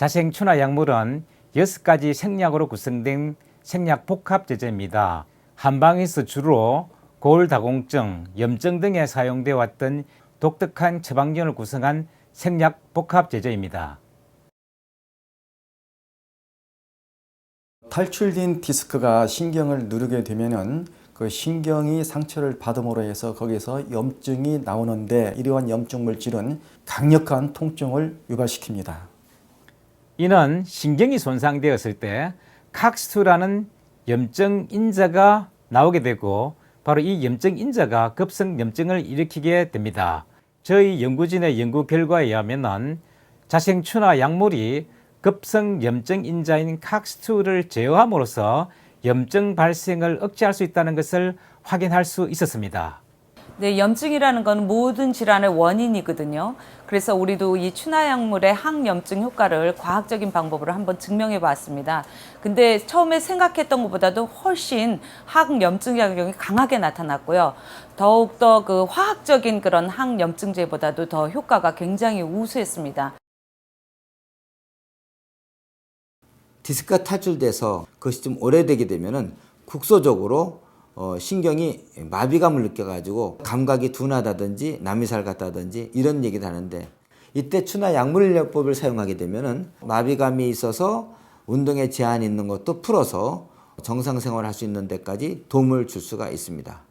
자생춘화 약물은 6가지 생약으로 구성된 생약 복합 제제입니다. 한방에서 주로 고울다공증, 염증 등에 사용되어 왔던 독특한 처방전을 구성한 생약 복합 제제입니다. 탈출된 디스크가 신경을 누르게 되면은 그 신경이 상처를 받음으로 해서 거기서 염증이 나오는데 이러한 염증 물질은 강력한 통증을 유발시킵니다. 이는 신경이 손상되었을 때 칵스투라는 염증 인자가 나오게 되고 바로 이 염증 인자가 급성 염증을 일으키게 됩니다. 저희 연구진의 연구 결과에 의하면 자생춘화 약물이 급성 염증 인자인 칵스투를 제어함으로써 염증 발생을 억제할 수 있다는 것을 확인할 수 있었습니다. 네, 염증이라는 건 모든 질환의 원인이거든요. 그래서 우리도 이 추나약물의 항염증 효과를 과학적인 방법으로 한번 증명해 봤습니다. 근데 처음에 생각했던 것보다도 훨씬 항염증 작용이 강하게 나타났고요. 더욱더 그 화학적인 그런 항염증제보다도 더 효과가 굉장히 우수했습니다. 디스크가 탈출돼서 그것이 좀 오래되게 되면은 국소적으로 어, 신경이 마비감을 느껴가지고 감각이 둔하다든지 남이살 같다든지 이런 얘기도 하는데 이때 추나 약물요법을 사용하게 되면은 마비감이 있어서 운동에 제한이 있는 것도 풀어서 정상 생활을 할수 있는 데까지 도움을 줄 수가 있습니다.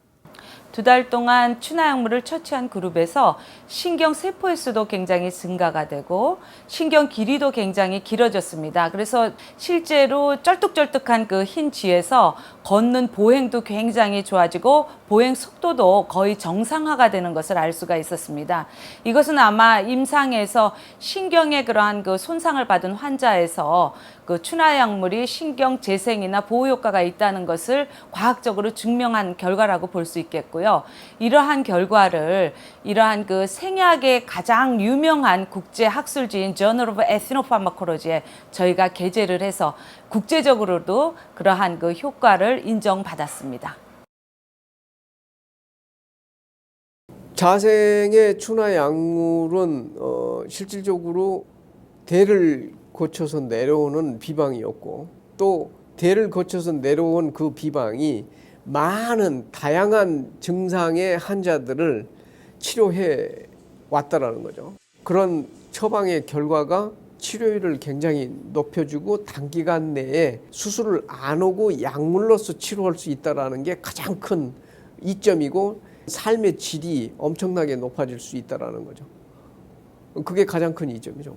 두 달 동안 추나약물을 처치한 그룹에서 신경 세포의 수도 굉장히 증가가 되고 신경 길이도 굉장히 길어졌습니다. 그래서 실제로 쩔뚝쩔뚝한 그 흰 쥐에서 걷는 보행도 굉장히 좋아지고 보행 속도도 거의 정상화가 되는 것을 알 수가 있었습니다. 이것은 아마 임상에서 신경의 그러한 그 손상을 받은 환자에서 그 추나약물이 신경 재생이나 보호 효과가 있다는 것을 과학적으로 증명한 결과라고 볼 수 있겠 고요. 이러한 결과를 이러한 그 생약의 가장 유명한 국제 학술지인 Journal of Ethnopharmacology에 저희가 게재를 해서 국제적으로도 그러한 그 효과를 인정받았습니다. 자생의 추나 약물은 어, 실질적으로 대를 거쳐서 내려오는 비방이었고 또 대를 거쳐서 내려온 그 비방이 많은 다양한 증상의 환자들을 치료해 왔다라는 거죠. 그런 처방의 결과가 치료율을 굉장히 높여주고 단기간 내에 수술을 안 오고 약물로서 치료할 수 있다라는 게 가장 큰 이점이고 삶의 질이 엄청나게 높아질 수 있다라는 거죠. 그게 가장 큰 이점이죠.